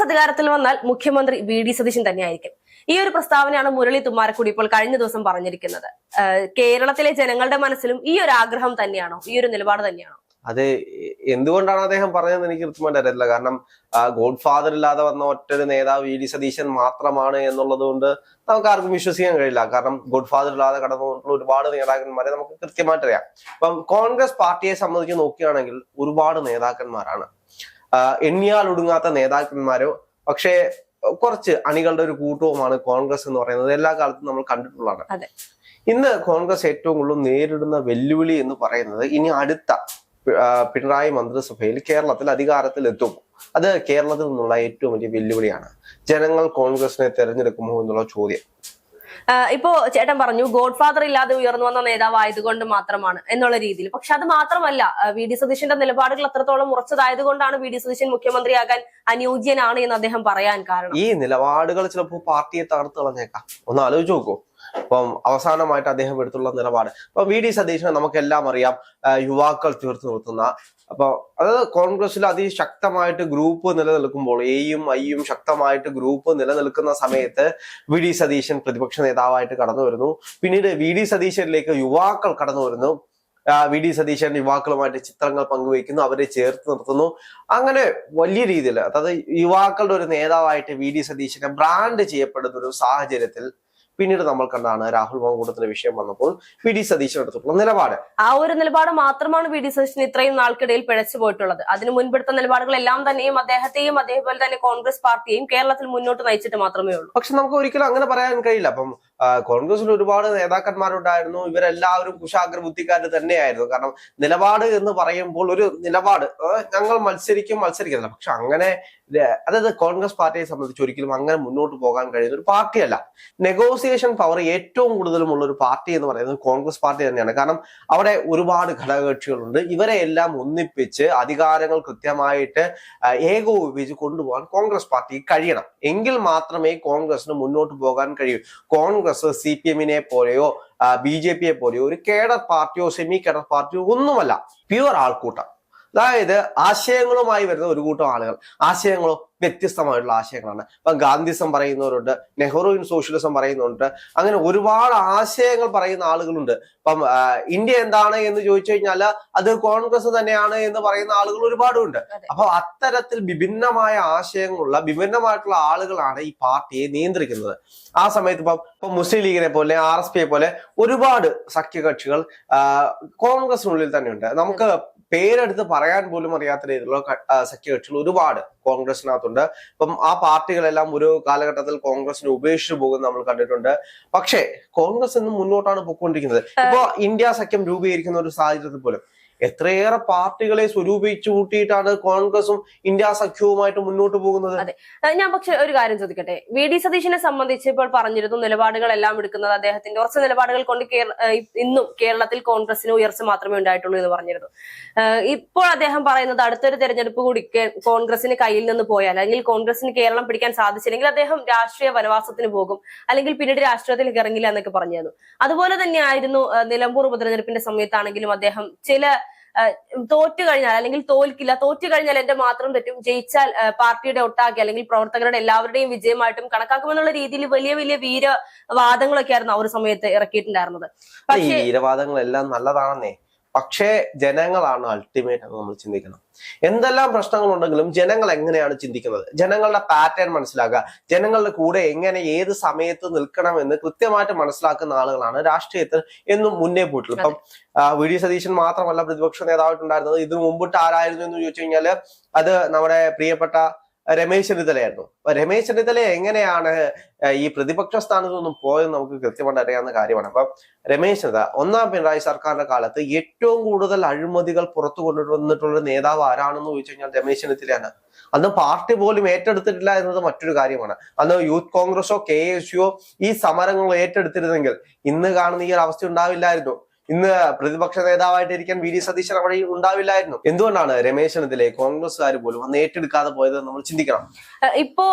കോൺഗ്രസ് അധികാരത്തിൽ വന്നാൽ മുഖ്യമന്ത്രി വി ഡി സതീശൻ തന്നെയായിരിക്കും. ഈ ഒരു പ്രസ്താവനയാണ് മുരളി തുമ്മാരക്കുടി ഇപ്പോൾ കഴിഞ്ഞ ദിവസം പറഞ്ഞിരിക്കുന്നത്. കേരളത്തിലെ ജനങ്ങളുടെ മനസ്സിലും ഈ ഒരു ആഗ്രഹം തന്നെയാണോ? ഈ ഒരു നിലപാട് തന്നെയാണോ? അത് എന്തുകൊണ്ടാണ് അദ്ദേഹം പറഞ്ഞതെന്ന് എനിക്ക് കൃത്യമായിട്ട് അറിയില്ല കാരണം ഗോഡ് ഫാദർ ഇല്ലാതെ വന്ന ഒറ്റൊരു നേതാവ് വി ഡി സതീശൻ മാത്രമാണ് എന്നുള്ളത് കൊണ്ട് നമുക്ക് ആർക്കും വിശ്വസിക്കാൻ കഴിയില്ല. കാരണം ഗോഡ് ഫാദർ ഇല്ലാതെ കടന്നുള്ള ഒരുപാട് നേതാക്കന്മാരെ നമുക്ക് കൃത്യമായിട്ട് അറിയാം അപ്പം കോൺഗ്രസ് പാർട്ടിയെ സംബന്ധിച്ച് നോക്കുകയാണെങ്കിൽ ഒരുപാട് നേതാക്കന്മാരാണ്. എണ്ണിയാൽ ഒടുങ്ങാത്ത നേതാക്കന്മാരോ? പക്ഷേ കുറച്ച് അണികളുടെ ഒരു കൂട്ടവുമാണ് കോൺഗ്രസ് എന്ന് പറയുന്നത്. എല്ലാ കാലത്തും നമ്മൾ കണ്ടിട്ടുള്ളതാണ്. ഇന്ന് കോൺഗ്രസ് ഏറ്റവും കൂടുതൽ നേരിടുന്ന വെല്ലുവിളി എന്ന് പറയുന്നത് ഇനി അടുത്ത പിണറായി മന്ത്രിസഭയിൽ കേരളത്തിൽ അധികാരത്തിൽ എത്തും അത് കേരളത്തിൽ നിന്നുള്ള ഏറ്റവും വലിയ വെല്ലുവിളിയാണ്. ജനങ്ങൾ കോൺഗ്രസിനെ തെരഞ്ഞെടുക്കുമോ എന്നുള്ള ചോദ്യം. ഇപ്പോ ചേട്ടൻ പറഞ്ഞു ഗോഡ് ഫാദർ ഇല്ലാതെ ഉയർന്നു വന്ന നേതാവായതുകൊണ്ട് മാത്രമാണ് എന്നുള്ള രീതിയിൽ. പക്ഷെ അത് മാത്രമല്ല വി. ഡി. സതീശന്റെ നിലപാടുകൾ അത്രത്തോളം ഉറച്ചതായതുകൊണ്ടാണ് വി. ഡി. സതീശൻ മുഖ്യമന്ത്രിയാകാൻ അനുയോജ്യനാണ് എന്ന് അദ്ദേഹം പറയാൻ കാരണം. ഈ നിലപാടുകൾ ചിലപ്പോൾ പാർട്ടിയെ തകർത്ത് കളഞ്ഞേക്കാം. ഒന്ന് ആലോചിച്ച് നോക്കൂ. അപ്പം അവസാനമായിട്ട് അദ്ദേഹം എടുത്തുള്ള നിലപാട്. അപ്പൊ വി ഡി സതീശനെ നമുക്കെല്ലാം അറിയാം യുവാക്കൾ തീർത്തു നിർത്തുന്ന. അപ്പൊ അത് കോൺഗ്രസിൽ അതിശക്തമായിട്ട് ഗ്രൂപ്പ് നിലനിൽക്കുമ്പോൾ എയും ഐയും ശക്തമായിട്ട് ഗ്രൂപ്പ് നിലനിൽക്കുന്ന സമയത്ത് വി ഡി സതീശൻ പ്രതിപക്ഷ നേതാവായിട്ട് കടന്നു വരുന്നു. പിന്നീട് വി ഡി സതീശനിലേക്ക് യുവാക്കൾ കടന്നു വരുന്നു. വി ഡി സതീശൻ യുവാക്കളുമായിട്ട് ചിത്രങ്ങൾ പങ്കുവയ്ക്കുന്നു അവരെ ചേർത്ത് നിർത്തുന്നു. അങ്ങനെ വലിയ രീതിയിൽ അതായത് യുവാക്കളുടെ ഒരു നേതാവായിട്ട് വി ഡി സതീശനെ ബ്രാൻഡ് ചെയ്യപ്പെടുന്ന ഒരു സാഹചര്യത്തിൽ പിന്നീട് നമ്മൾ കണ്ടാണ് രാഹുൽ മാങ്കൂട്ടത്തിന്റെ വിഷയം വന്നപ്പോൾ വി ഡി സതീശൻ എടുത്തിട്ടുള്ള നിലപാട്. ആ ഒരു നിലപാട് മാത്രമാണ് വി ഡി സതീശൻ ഇത്രയും നാൾക്കിടയിൽ പിഴച്ചു പോയിട്ടുള്ളത്. അതിന് മുൻപെടുത്ത നിലപാടുകളെല്ലാം തന്നെയും അദ്ദേഹത്തെയും അതേപോലെ തന്നെ കോൺഗ്രസ് പാർട്ടിയെയും കേരളത്തിൽ മുന്നോട്ട് നയിച്ചിട്ട് മാത്രമേ ഉള്ളൂ. പക്ഷെ നമുക്ക് ഒരിക്കലും അങ്ങനെ പറയാൻ കഴിയില്ല. അപ്പം കോൺഗ്രസിൽ ഒരുപാട് നേതാക്കന്മാരുണ്ടായിരുന്നു. ഇവരെല്ലാവരും കുശാഗ്ര ബുദ്ധിക്കാർ തന്നെയായിരുന്നു. കാരണം നിലപാട് എന്ന് പറയുമ്പോൾ ഒരു നിലപാട് ഞങ്ങൾ മത്സരിക്കും മത്സരിക്കുന്നില്ല പക്ഷെ അങ്ങനെ അതായത് കോൺഗ്രസ് പാർട്ടിയെ സംബന്ധിച്ച് ഒരിക്കലും അങ്ങനെ മുന്നോട്ട് പോകാൻ കഴിയുന്ന ഒരു പാർട്ടിയല്ല. നെഗോസിയേഷൻ പവർ ഏറ്റവും കൂടുതലുമുള്ള ഒരു പാർട്ടി എന്ന് പറയുന്നത് കോൺഗ്രസ് പാർട്ടി തന്നെയാണ്. കാരണം അവിടെ ഒരുപാട് ഘടകകക്ഷികളുണ്ട്. ഇവരെ എല്ലാം ഒന്നിപ്പിച്ച് അധികാരങ്ങൾ കൃത്യമായിട്ട് ഏകോപിപ്പിച്ച് കൊണ്ടുപോകാൻ കോൺഗ്രസ് പാർട്ടിക്ക് കഴിയണം. എങ്കിൽ മാത്രമേ കോൺഗ്രസിന് മുന്നോട്ട് പോകാൻ കഴിയൂ. കോൺഗ്രസ് സി പി എമ്മിനെ പോലെയോ ബി ജെ പിയെ പോലെയോ ഒരു കേഡർ പാർട്ടിയോ സെമി കേഡർ പാർട്ടിയോ ഒന്നുമല്ല. പ്യുവർ ആൾക്കൂട്ടം. അതായത് ആശയങ്ങളുമായി വരുന്ന ഒരു കൂട്ടം ആളുകൾ. ആശയങ്ങളോ വ്യത്യസ്തമായിട്ടുള്ള ആശയങ്ങളാണ്. ഇപ്പം ഗാന്ധിസം പറയുന്നവരുണ്ട് നെഹ്റുവിൻ സോഷ്യലിസം പറയുന്നുണ്ട് അങ്ങനെ ഒരുപാട് ആശയങ്ങൾ പറയുന്ന ആളുകളുണ്ട്. ഇപ്പം ഇന്ത്യ എന്താണ് എന്ന് ചോദിച്ചു കഴിഞ്ഞാൽ അത് കോൺഗ്രസ് തന്നെയാണ് എന്ന് പറയുന്ന ആളുകൾ ഒരുപാടുണ്ട്. അപ്പൊ അത്തരത്തിൽ വിഭിന്നമായ ആശയങ്ങളുള്ള വിഭിന്നമായിട്ടുള്ള ആളുകളാണ് ഈ പാർട്ടിയെ നിയന്ത്രിക്കുന്നത്. ആ സമയത്ത് ഇപ്പം ഇപ്പൊ മുസ്ലിം ലീഗിനെ പോലെ ആർ എസ് പിയെ പോലെ ഒരുപാട് സഖ്യകക്ഷികൾ കോൺഗ്രസിനുള്ളിൽ തന്നെയുണ്ട്. നമുക്ക് പേരെടുത്ത് പറയാൻ പോലും അറിയാത്ത രീതിയിലുള്ള സഖ്യകക്ഷികൾ ഒരുപാട് കോൺഗ്രസിനകത്തുണ്ട് ഇപ്പം ആ പാർട്ടികളെല്ലാം ഒരു കാലഘട്ടത്തിൽ കോൺഗ്രസിനെ ഉപേക്ഷിച്ചു പോകുന്നത് നമ്മൾ കണ്ടിട്ടുണ്ട്. പക്ഷേ കോൺഗ്രസ് ഇന്ന് മുന്നോട്ടാണ് പോയിക്കൊണ്ടിരിക്കുന്നത്. ഇപ്പൊ ഇന്ത്യ സഖ്യം രൂപീകരിക്കുന്ന ഒരു സാഹചര്യത്തിൽ പോലും എത്രയേറെ പാർട്ടികളെ സ്വരൂപിച്ചു കൂട്ടിയിട്ടാണ് കോൺഗ്രസും ഇന്ത്യ സഖ്യവുമായിട്ട് മുന്നോട്ട് പോകുന്നത്? ഞാൻ പക്ഷെ ഒരു കാര്യം ചോദിക്കട്ടെ? വി. ഡി. സതീശനെ സംബന്ധിച്ച് ഇപ്പോൾ പറഞ്ഞിരുന്നു നിലപാടുകളെല്ലാം എടുക്കുന്നത് അദ്ദേഹത്തിന്റെ ഉറച്ച നിലപാടുകൾ കൊണ്ട് ഇന്നും കേരളത്തിൽ കോൺഗ്രസിന് ഉയർച്ച മാത്രമേ ഉണ്ടായിട്ടുള്ളൂ എന്ന് പറഞ്ഞിരുന്നു. ഇപ്പോൾ അദ്ദേഹം പറയുന്നത് അടുത്തൊരു തെരഞ്ഞെടുപ്പ് കൂടി കോൺഗ്രസിന് കയ്യിൽ നിന്ന് പോയാൽ അല്ലെങ്കിൽ കോൺഗ്രസിന് കേരളം പിടിക്കാൻ സാധിച്ചില്ലെങ്കിൽ അദ്ദേഹം രാഷ്ട്രീയ വനവാസത്തിന് പോകും അല്ലെങ്കിൽ പിന്നീട് രാഷ്ട്രീയത്തിലേക്ക് ഇറങ്ങില്ല എന്നൊക്കെ പറഞ്ഞിരുന്നു. അതുപോലെ തന്നെയായിരുന്നു നിലമ്പൂർ ഉപതെരഞ്ഞെടുപ്പിന്റെ സമയത്താണെങ്കിലും അദ്ദേഹം ചില തോറ്റു കഴിഞ്ഞാൽ അല്ലെങ്കിൽ തോൽക്കില്ല തോറ്റു കഴിഞ്ഞാൽ എന്റെ മാത്രം തെറ്റും ജയിച്ചാൽ പാർട്ടിയുടെ ഒട്ടാക്കി അല്ലെങ്കിൽ പ്രവർത്തകരുടെ എല്ലാവരുടെയും വിജയമായിട്ടും കണക്കാക്കുമെന്നുള്ള രീതിയിൽ വലിയ വലിയ വീരവാദങ്ങളൊക്കെ ആയിരുന്നു ആ ഒരു സമയത്ത് ഇറക്കിയിട്ടുണ്ടായിരുന്നത്. പക്ഷേ വീരവാദങ്ങളെല്ലാം നല്ലതാണെന്നേ. പക്ഷേ ജനങ്ങളാണ് അൾട്ടിമേറ്റ് എന്ന് നമ്മൾ ചിന്തിക്കണം. എന്തെല്ലാം പ്രശ്നങ്ങളുണ്ടെങ്കിലും ജനങ്ങൾ എങ്ങനെയാണ് ചിന്തിക്കുന്നത്? ജനങ്ങളുടെ പാറ്റേൺ മനസ്സിലാക്കുക. ജനങ്ങളുടെ കൂടെ എങ്ങനെ ഏത് സമയത്ത് നിൽക്കണമെന്ന് കൃത്യമായിട്ട് മനസ്സിലാക്കുന്ന ആളുകളാണ് രാഷ്ട്രീയത്തിൽ എന്നും മുന്നേ പോയിട്ടുള്ളത്. ഇപ്പം വി. ഡി. സതീശൻ മാത്രമല്ല പ്രതിപക്ഷ നേതാവായിട്ടുണ്ടായിരുന്നത് ഇതിനു മുമ്പിട്ട് ആരായിരുന്നു എന്ന് ചോദിച്ചു കഴിഞ്ഞാൽ അത് നമ്മുടെ പ്രിയപ്പെട്ട രമേശ് ചെന്നിത്തലയായിരുന്നു. അപ്പൊ രമേശ് ചെന്നിത്തല എങ്ങനെയാണ് ഈ പ്രതിപക്ഷ സ്ഥാനത്ത് നിന്നും പോയെന്ന് നമുക്ക് കൃത്യമായിട്ട് അറിയാവുന്ന കാര്യമാണ്. അപ്പം രമേശ് ചെന്നിത്തല ഒന്നാം പിണറായി സർക്കാരിന്റെ കാലത്ത് ഏറ്റവും കൂടുതൽ അഴിമതികൾ പുറത്തു കൊണ്ടുവന്നിട്ടുള്ള നേതാവ് ആരാണെന്ന് ചോദിച്ചു കഴിഞ്ഞാൽ രമേശ് ചെന്നിത്തലയാണ്. അന്ന് പാർട്ടി പോലും ഏറ്റെടുത്തിട്ടില്ല എന്നത് മറ്റൊരു കാര്യമാണ്. അന്ന് യൂത്ത് കോൺഗ്രസോ കെ എസ് യുവോ ഈ സമരങ്ങൾ ഏറ്റെടുത്തിരുന്നെങ്കിൽ ഇന്ന് കാണുന്ന ഈ ഒരു അവസ്ഥ ഉണ്ടാവില്ലായിരുന്നു. ഇന്ന് പ്രതിപക്ഷ നേതാവായിട്ടിരിക്കാൻ വി ഡി സതീശൻ അവിടെ ഉണ്ടാവില്ലായിരുന്നു. എന്തുകൊണ്ടാണ് രമേശ് കോൺഗ്രസ് കോൺഗ്രസ്സുകാർ പോലും അന്ന് ഏറ്റെടുക്കാതെ പോയത് നമ്മൾ ചിന്തിക്കണം? ഇപ്പോ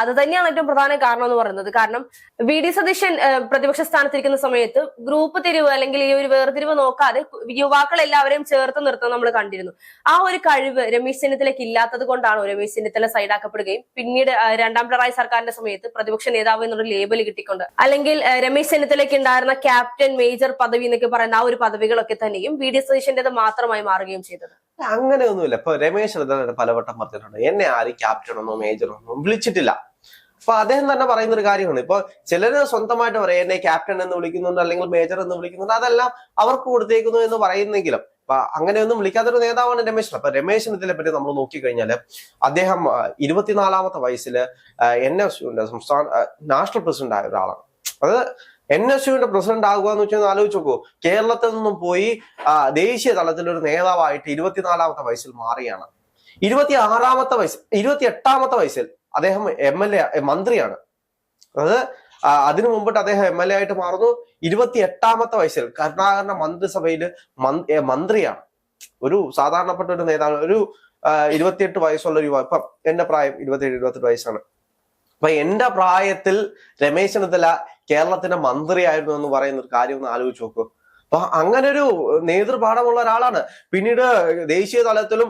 അത് തന്നെയാണ് ഏറ്റവും പ്രധാന കാരണം എന്ന് പറയുന്നത്. കാരണം വി ഡി സതീശൻ പ്രതിപക്ഷ സ്ഥാനത്തിരിക്കുന്ന സമയത്ത് ഗ്രൂപ്പ് തിരിവ് അല്ലെങ്കിൽ ഈ ഒരു വേർതിരിവ് നോക്കാതെ യുവാക്കൾ എല്ലാവരെയും ചേർത്ത് നിർത്തുന്നത് നമ്മൾ കണ്ടിരുന്നു. ആ ഒരു കഴിവ് രമേശ് ചെന്നിത്തലയ്ക്ക് ഇല്ലാത്തത് കൊണ്ടാണ് രമേശ് ചെന്നിത്തല സൈഡാക്കപ്പെടുകയും പിന്നീട് രണ്ടാം പിണറായി സർക്കാരിന്റെ സമയത്ത് പ്രതിപക്ഷ നേതാവ് എന്നുള്ള ലേബൽ കിട്ടിക്കൊണ്ട് അല്ലെങ്കിൽ രമേശ് ചെന്നിത്തലയ്ക്ക് ഉണ്ടായിരുന്ന ക്യാപ്റ്റൻ മേജർ പദവി എന്നൊക്കെ പറയുന്ന ആ ഒരു പദവികളൊക്കെ തന്നെയും വി ഡി സതീശന്റേത് മാത്രമായി മാറുകയും ചെയ്തത്. അങ്ങനെയൊന്നുമില്ല. ഇപ്പൊ രമേശ് തന്നെ പലവട്ടം പറഞ്ഞിട്ടുണ്ട്. എന്നെ ആരും ക്യാപ്റ്റൻ മേജറൊന്നും വിളിച്ചിട്ടില്ല. അപ്പൊ അദ്ദേഹം തന്നെ പറയുന്ന ഒരു കാര്യമാണ്. ഇപ്പൊ ചിലര് സ്വന്തമായിട്ട് പറയും എന്നെ ക്യാപ്റ്റൻ എന്ന് വിളിക്കുന്നുണ്ട് അല്ലെങ്കിൽ മേജർ എന്ന് വിളിക്കുന്നുണ്ട്. അതെല്ലാം അവർക്ക് കൊടുത്തേക്കുന്നു എന്ന് പറയുന്നെങ്കിലും. അപ്പൊ അങ്ങനെയൊന്നും വിളിക്കാത്തൊരു നേതാവാണ് രമേശ്. അപ്പൊ രമേശ് ചെന്നിത്തലയെ പറ്റി നമ്മൾ നോക്കിക്കഴിഞ്ഞാൽ അദ്ദേഹം ഇരുപത്തിനാലാമത്തെ വയസ്സിൽ എൻ എസ് സംസ്ഥാന നാഷണൽ പ്രസിഡന്റ് ആയ ഒരാളാണ്. അത് എൻ എസ് യുവിന്റെ പ്രസിഡന്റ് ആകുക എന്ന് വെച്ചാൽ ആലോചിച്ച് നോക്കൂ. കേരളത്തിൽ നിന്നും പോയി ദേശീയ തലത്തിൽ ഒരു നേതാവായിട്ട് ഇരുപത്തിനാലാമത്തെ വയസ്സിൽ മാറിയാണ്. ഇരുപത്തി ആറാമത്തെ വയസ്സ് ഇരുപത്തി എട്ടാമത്തെ വയസ്സിൽ അദ്ദേഹം എം എൽ എ മന്ത്രിയാണ്. അത് അതിനു മുമ്പിട്ട് അദ്ദേഹം എം എൽ എ ആയിട്ട് മാറുന്നു. ഇരുപത്തി എട്ടാമത്തെ വയസ്സിൽ കർണാടക മന്ത്രിസഭയിൽ മന്- മന്ത്രിയാണ്. ഒരു സാധാരണപ്പെട്ട ഒരു നേതാവ് ഒരു ഇരുപത്തിയെട്ട് വയസ്സുള്ള ഒരു ഇപ്പം എന്റെ പ്രായം ഇരുപത്തിയേഴ് ഇരുപത്തെട്ട് വയസ്സാണ്. അപ്പൊ എന്റെ പ്രായത്തിൽ രമേശ് ചെന്നിത്തല കേരളത്തിന്റെ മന്ത്രിയായിരുന്നു എന്ന് പറയുന്ന ഒരു കാര്യം ഒന്ന് ആലോചിച്ച് നോക്കൂ. അപ്പൊ അങ്ങനെ ഒരു നേതൃപാഠമുള്ള ഒരാളാണ്. പിന്നീട് ദേശീയ തലത്തിലും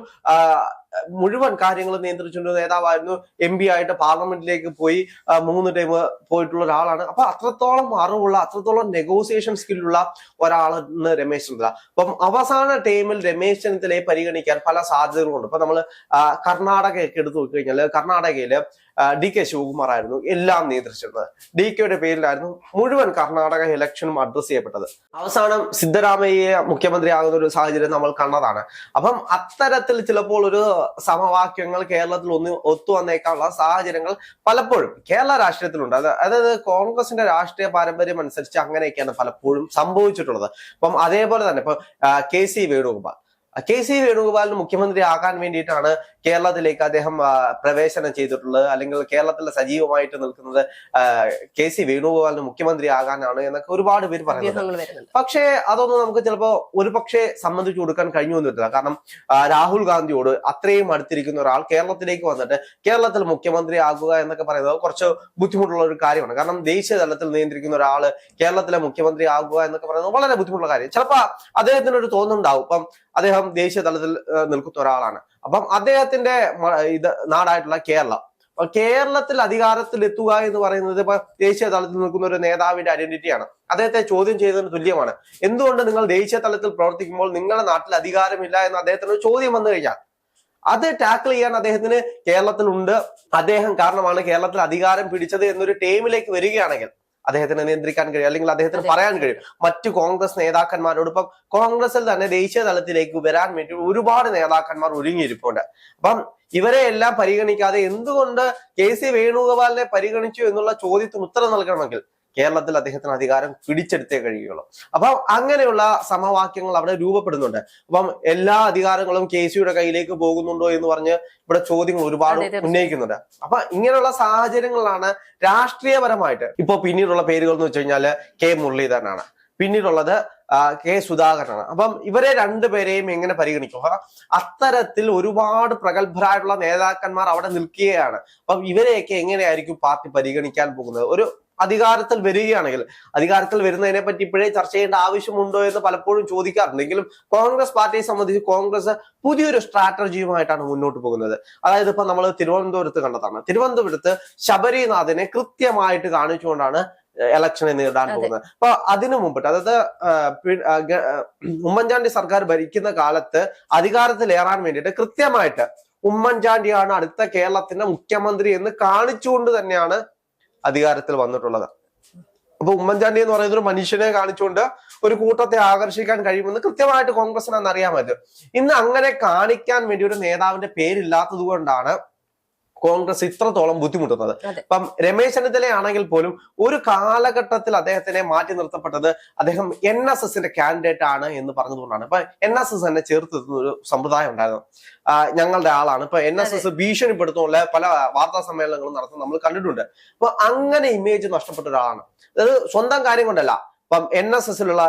മുഴുവൻ കാര്യങ്ങളും നിയന്ത്രിച്ചുകൊണ്ട് നേതാവായിരുന്നു. എം പി ആയിട്ട് പാർലമെന്റിലേക്ക് പോയി മൂന്ന് ടൈം പോയിട്ടുള്ള ഒരാളാണ്. അപ്പൊ അത്രത്തോളം അറിവുള്ള അത്രത്തോളം നെഗോസിയേഷൻ സ്കില്ലുള്ള ഒരാളാണ് രമേശ് ചെന്നിത്തല. അപ്പം അവസാന ടൈമിൽ രമേശ് ചെന്നിത്തലയെ പരിഗണിക്കാൻ പല സാധ്യതകളുണ്ട് ഇപ്പൊ നമ്മൾ കർണാടകയൊക്കെ എടുത്തു നോക്കിക്കഴിഞ്ഞാൽ കർണാടകയിൽ ആ, ഡി കെ ശിവകുമാർ ആയിരുന്നു എല്ലാം നിയന്ത്രിച്ചിരുന്നത്. ഡി കെയുടെ പേരിലായിരുന്നു മുഴുവൻ കർണാടക ഇലക്ഷനും അഡ്രസ് ചെയ്യപ്പെട്ടത്. അവസാനം സിദ്ധരാമയ്യ മുഖ്യമന്ത്രിയാകുന്ന ഒരു സാഹചര്യം നമ്മൾ കണ്ടതാണ്. അപ്പം അത്തരത്തിൽ ചിലപ്പോൾ ഒരു സമവാക്യങ്ങൾ കേരളത്തിൽ ഒന്ന് ഒത്തു വന്നേക്കാനുള്ള സാഹചര്യങ്ങൾ പലപ്പോഴും കേരള രാഷ്ട്രീയത്തിലുണ്ട്. അത് അതായത് കോൺഗ്രസിന്റെ രാഷ്ട്രീയ പാരമ്പര്യം അനുസരിച്ച് അങ്ങനെയൊക്കെയാണ് പലപ്പോഴും സംഭവിച്ചിട്ടുള്ളത്. അപ്പം അതേപോലെ തന്നെ ഇപ്പൊ K C Venugopal. K C വേണുഗോപാലിന് മുഖ്യമന്ത്രി ആകാൻ വേണ്ടിയിട്ടാണ് കേരളത്തിലേക്ക് അദ്ദേഹം പ്രവേശനം ചെയ്തിട്ടുള്ളത്. അല്ലെങ്കിൽ കേരളത്തിൽ സജീവമായിട്ട് നിൽക്കുന്നത് കെ സി വേണുഗോപാലിന് മുഖ്യമന്ത്രി ആകാനാണ് എന്നൊക്കെ ഒരുപാട് പേര് പറയുന്നത് പക്ഷേ അതൊന്നും നമുക്ക് ചിലപ്പോ ഒരു പക്ഷേ സംബന്ധിച്ചു കൊടുക്കാൻ കഴിഞ്ഞു എന്ന് വരില്ല. കാരണം രാഹുൽ ഗാന്ധിയോട് അത്രയും അടുത്തിരിക്കുന്ന ഒരാൾ കേരളത്തിലേക്ക് വന്നിട്ട് കേരളത്തിൽ മുഖ്യമന്ത്രി ആകുക എന്നൊക്കെ പറയുന്നത് കുറച്ച് ബുദ്ധിമുട്ടുള്ള ഒരു കാര്യമാണ്. കാരണം ദേശീയ തലത്തിൽ നിയന്ത്രിക്കുന്ന ഒരാൾ കേരളത്തിലെ മുഖ്യമന്ത്രി ആകുക എന്നൊക്കെ പറയുന്നത് വളരെ ബുദ്ധിമുട്ടുള്ള കാര്യം. ചിലപ്പോ അദ്ദേഹത്തിന് ഒരു തോന്നുന്നുണ്ടാവും ഇപ്പം അദ്ദേഹം ദേശീയ തലത്തിൽ നിൽക്കുന്ന ഒരാളാണ്. അപ്പം അദ്ദേഹത്തിന്റെ ഇത് നാടായിട്ടുള്ള കേരളം. കേരളത്തിൽ അധികാരത്തിൽ എത്തുക എന്ന് പറയുന്നത് ഇപ്പൊ ദേശീയ തലത്തിൽ നിൽക്കുന്ന ഒരു നേതാവിന്റെ ഐഡന്റിറ്റിയാണ് അദ്ദേഹത്തെ ചോദ്യം ചെയ്തതിന് തുല്യമാണ്. എന്തുകൊണ്ട് നിങ്ങൾ ദേശീയ തലത്തിൽ പ്രവർത്തിക്കുമ്പോൾ നിങ്ങളുടെ നാട്ടിൽ അധികാരമില്ല എന്ന് അദ്ദേഹത്തിന് ചോദ്യം വന്നു കഴിഞ്ഞാൽ? അത് ടാക്കിൾ ചെയ്യാൻ അദ്ദേഹത്തിന് കേരളത്തിലുണ്ട്. അദ്ദേഹം കാരണമാണ് കേരളത്തിൽ അധികാരം പിടിച്ചത് എന്നൊരു ടീമിലേക്ക് വരികയാണെങ്കിൽ അദ്ദേഹത്തിന് നിയന്ത്രിക്കാൻ കഴിയും അല്ലെങ്കിൽ അദ്ദേഹത്തിന് പറയാൻ കഴിയും. മറ്റു കോൺഗ്രസ് നേതാക്കന്മാരോടൊപ്പം കോൺഗ്രസിൽ തന്നെ ദേശീയ തലത്തിലേക്ക് വരാൻ വേണ്ടി ഒരുപാട് നേതാക്കന്മാർ ഒരുങ്ങിയിരിപ്പുണ്ട്. അപ്പം ഇവരെ എല്ലാം പരിഗണിക്കാതെ എന്തുകൊണ്ട് കെ സി വേണുഗോപാലിനെ പരിഗണിച്ചു എന്നുള്ള ചോദ്യത്തിന് ഉത്തരം നൽകണമെങ്കിൽ കേരളത്തിൽ അദ്ദേഹത്തിന് അധികാരം പിടിച്ചെടുത്തേ കഴിയുള്ളൂ അപ്പം അങ്ങനെയുള്ള സമവാക്യങ്ങൾ അവിടെ രൂപപ്പെടുന്നുണ്ട്. അപ്പം എല്ലാ അധികാരങ്ങളും കെ സിയുടെ കയ്യിലേക്ക് പോകുന്നുണ്ടോ എന്ന് പറഞ്ഞ് ഇവിടെ ചോദ്യങ്ങൾ ഒരുപാട്. ഉന്നയിക്കുന്നുണ്ട്. അപ്പൊ ഇങ്ങനെയുള്ള സാഹചര്യങ്ങളിലാണ് രാഷ്ട്രീയപരമായിട്ട് ഇപ്പൊ പിന്നീടുള്ള പേരുകൾ എന്ന് വെച്ച് കഴിഞ്ഞാൽ കെ മുരളീധരനാണ്. പിന്നീടുള്ളത് കെ സുധാകരനാണ്. അപ്പം ഇവരെ രണ്ടുപേരെയും എങ്ങനെ പരിഗണിക്കും? അത്തരത്തിൽ ഒരുപാട് പ്രഗത്ഭരായിട്ടുള്ള നേതാക്കന്മാർ അവിടെ നിൽക്കുകയാണ്. അപ്പം ഇവരെയൊക്കെ എങ്ങനെയായിരിക്കും പാർട്ടി പരിഗണിക്കാൻ പോകുന്നത്? ഒരു അധികാരത്തിൽ വരികയാണെങ്കിൽ അധികാരത്തിൽ വരുന്നതിനെ പറ്റി ഇപ്പോഴേ ചർച്ച ചെയ്യേണ്ട ആവശ്യമുണ്ടോ എന്ന് പലപ്പോഴും ചോദിക്കാറുണ്ടെങ്കിലും കോൺഗ്രസ് പാർട്ടിയെ സംബന്ധിച്ച് കോൺഗ്രസ് പുതിയൊരു സ്ട്രാറ്റജിയുമായിട്ടാണ് മുന്നോട്ട് പോകുന്നത്. അതായത് ഇപ്പൊ നമ്മൾ തിരുവനന്തപുരത്ത് കണ്ടതാണ്. തിരുവനന്തപുരത്ത് ശബരിനാഥിനെ കൃത്യമായിട്ട് കാണിച്ചുകൊണ്ടാണ് ഇലക്ഷനെ നേരിടാൻ പോകുന്നത്. അപ്പൊ അതിനു മുമ്പിട്ട് അതായത് ഉമ്മൻചാണ്ടി സർക്കാർ ഭരിക്കുന്ന കാലത്ത് അധികാരത്തിലേറാൻ വേണ്ടിയിട്ട് കൃത്യമായിട്ട് ഉമ്മൻചാണ്ടിയാണ് അടുത്ത കേരളത്തിന്റെ മുഖ്യമന്ത്രി എന്ന് കാണിച്ചുകൊണ്ട് തന്നെയാണ് അധികാരത്തിൽ വന്നിട്ടുള്ളത്. അപ്പൊ ഉമ്മൻചാണ്ടി എന്ന് പറയുന്ന ഒരു മനുഷ്യനെ കാണിച്ചുകൊണ്ട് ഒരു കൂട്ടത്തെ ആകർഷിക്കാൻ കഴിയുമെന്ന് കൃത്യമായിട്ട് കോൺഗ്രസിന് അന്ന് പറ്റും ഇന്ന് അങ്ങനെ കാണിക്കാൻ വേണ്ടി ഒരു നേതാവിന്റെ പേരില്ലാത്തത് കൊണ്ടാണ് കോൺഗ്രസ് ഇത്രത്തോളം ബുദ്ധിമുട്ടുന്നത്. അപ്പം രമേശ് ചെന്നിത്തലയാണെങ്കിൽ പോലും ഒരു കാലഘട്ടത്തിൽ അദ്ദേഹത്തിനെ മാറ്റി നിർത്തപ്പെട്ടത് അദ്ദേഹം എൻ എസ് എസിന്റെ കാൻഡിഡേറ്റ് ആണ് എന്ന് പറഞ്ഞതുകൊണ്ടാണ്. ഇപ്പൊ എൻ എസ് എസ് തന്നെ ചേർത്ത് ഒരു സമ്പ്രദായം ഉണ്ടായിരുന്നു. ഞങ്ങളുടെ ആളാണ്. ഇപ്പൊ എൻ എസ് എസ് ഭീഷണിപ്പെടുത്തുള്ള പല വാർത്താ സമ്മേളനങ്ങളും നടത്തുന്നത് നമ്മൾ കണ്ടിട്ടുണ്ട്. അപ്പൊ അങ്ങനെ ഇമേജ് നഷ്ടപ്പെട്ട ഒരാളാണ്. അത് സ്വന്തം കാര്യം കൊണ്ടല്ല. ഇപ്പം എൻ എസ് എസിലുള്ള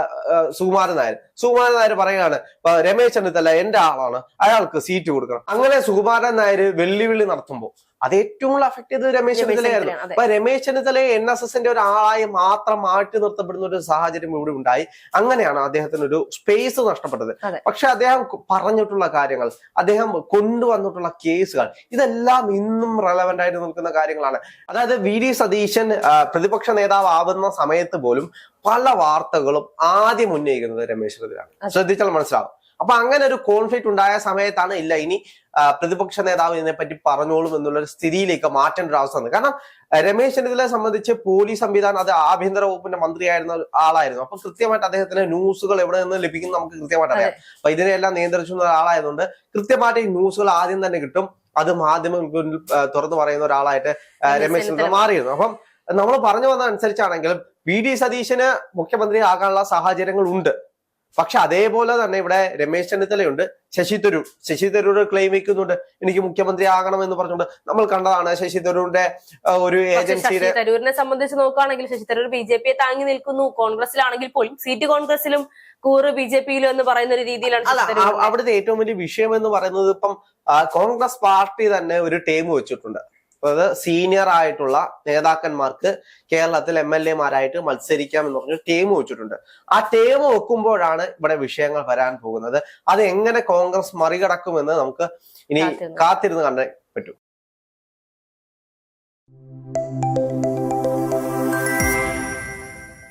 സുകുമാരൻ നായർ. സുകുമാരൻ നായർ പറയുകയാണ് "ഇപ്പൊ രമേശ് ചെന്നിത്തല എന്റെ ആളാണ് അയാൾക്ക് സീറ്റ് കൊടുക്കണം. അങ്ങനെ സുകുമാരൻ നായർ വെല്ലുവിളി നടത്തുമ്പോൾ അത് ഏറ്റവും കൂടുതൽ അഫക്ട് ചെയ്തത് രമേശ് ചെന്നിത്തലയായിരുന്നു. അപ്പൊ രമേശ് ചെന്നിത്തലയെ എൻ എസ് എസിന്റെ ഒരു ആളായി മാത്രം മാറ്റി നിർത്തപ്പെടുന്ന ഒരു സാഹചര്യം ഇവിടെ ഉണ്ടായി. അങ്ങനെയാണ് അദ്ദേഹത്തിന് ഒരു സ്പേസ് നഷ്ടപ്പെട്ടത്. പക്ഷെ അദ്ദേഹം പറഞ്ഞിട്ടുള്ള കാര്യങ്ങൾ അദ്ദേഹം കൊണ്ടുവന്നിട്ടുള്ള കേസുകൾ ഇതെല്ലാം ഇന്നും റെലവെന്റ് ആയിട്ട് നിൽക്കുന്ന കാര്യങ്ങളാണ്. അതായത് വി ഡി സതീശൻ പ്രതിപക്ഷ നേതാവ് ആവുന്ന സമയത്ത് പോലും പല വാർത്തകളും ആദ്യം ഉന്നയിക്കുന്നത് രമേശ് അതെ. ശ്രദ്ധിച്ചാൽ മനസ്സിലാവും. അപ്പൊ അങ്ങനെ ഒരു കോൺഫ്ലിക്ട് ഉണ്ടായ സമയത്താണ് ഇല്ല ഇനി പ്രതിപക്ഷ നേതാവ് ഇതിനെപ്പറ്റി പറഞ്ഞോളും എന്നുള്ള ഒരു സ്ഥിതിയിലേക്ക് മാറ്റേണ്ട ഒരു അവസ്ഥ വന്നത്. കാരണം രമേശ് ചെന്നിത്തലയെ സംബന്ധിച്ച് പോലീസ് സംവിധാനം അത് ആഭ്യന്തര വകുപ്പിന്റെ മന്ത്രിയായിരുന്ന ആളായിരുന്നു. അപ്പൊ കൃത്യമായിട്ട് അദ്ദേഹത്തിന് ന്യൂസുകൾ എവിടെ നിന്ന് ലഭിക്കുന്നു നമുക്ക് കൃത്യമായിട്ട് അറിയാം. അപ്പൊ ഇതിനെല്ലാം നിയന്ത്രിച്ചു ഒരാളായതുകൊണ്ട് കൃത്യമായിട്ട് ഈ ന്യൂസുകൾ ആദ്യം തന്നെ കിട്ടും. അത് മാധ്യമങ്ങൾക്ക് മുന്നിൽ തുറന്നു പറയുന്ന ഒരാളായിട്ട് രമേശ് ചെന്നിത്തല മാറിയിരുന്നു. അപ്പം നമ്മൾ പറഞ്ഞു വന്ന അനുസരിച്ചാണെങ്കിലും വി. ഡി. സതീശന് മുഖ്യമന്ത്രി ആകാനുള്ള സാഹചര്യങ്ങൾ ഉണ്ട് പക്ഷെ അതേപോലെ തന്നെ ഇവിടെ രമേശ് ചെന്നിത്തലയുണ്ട്. ശശി തരൂർ. ശശി തരൂർ ക്ലെയിം വെക്കുന്നുണ്ട്. എനിക്ക് മുഖ്യമന്ത്രി ആകണം എന്ന് പറഞ്ഞുകൊണ്ട് നമ്മൾ കണ്ടതാണ് ശശി തരൂരിന്റെ ഒരു ഏജൻസി ഏജൻസിയുടെ തരൂരിനെ സംബന്ധിച്ച് നോക്കുകയാണെങ്കിൽ ശശി തരൂർ ബി ജെ പിയെ താങ്ങി നിൽക്കുന്നു. കോൺഗ്രസിലാണെങ്കിൽ പോലും സീറ്റ് കോൺഗ്രസിലും കൂറ് ബി ജെ പിയിലും എന്ന് പറയുന്ന ഒരു രീതിയിലാണ് അവിടുത്തെ ഏറ്റവും വലിയ വിഷയം എന്ന് പറയുന്നത് ഇപ്പം കോൺഗ്രസ് പാർട്ടി തന്നെ ഒരു ടീം വെച്ചിട്ടുണ്ട്. അതായത് സീനിയർ ആയിട്ടുള്ള നേതാക്കന്മാർക്ക് കേരളത്തിൽ എം എൽ എമാരായിട്ട് മത്സരിക്കാം എന്ന് പറഞ്ഞ് ടീം വെച്ചിട്ടുണ്ട്. ആ ടീം വെക്കുമ്പോഴാണ് ഇവിടെ വിഷയങ്ങൾ വരാൻ പോകുന്നത്. അത് എങ്ങനെ കോൺഗ്രസ് മറികടക്കുമെന്ന് നമുക്ക് ഇനി കാത്തിരുന്ന്. കണ്ടേ പറ്റൂ.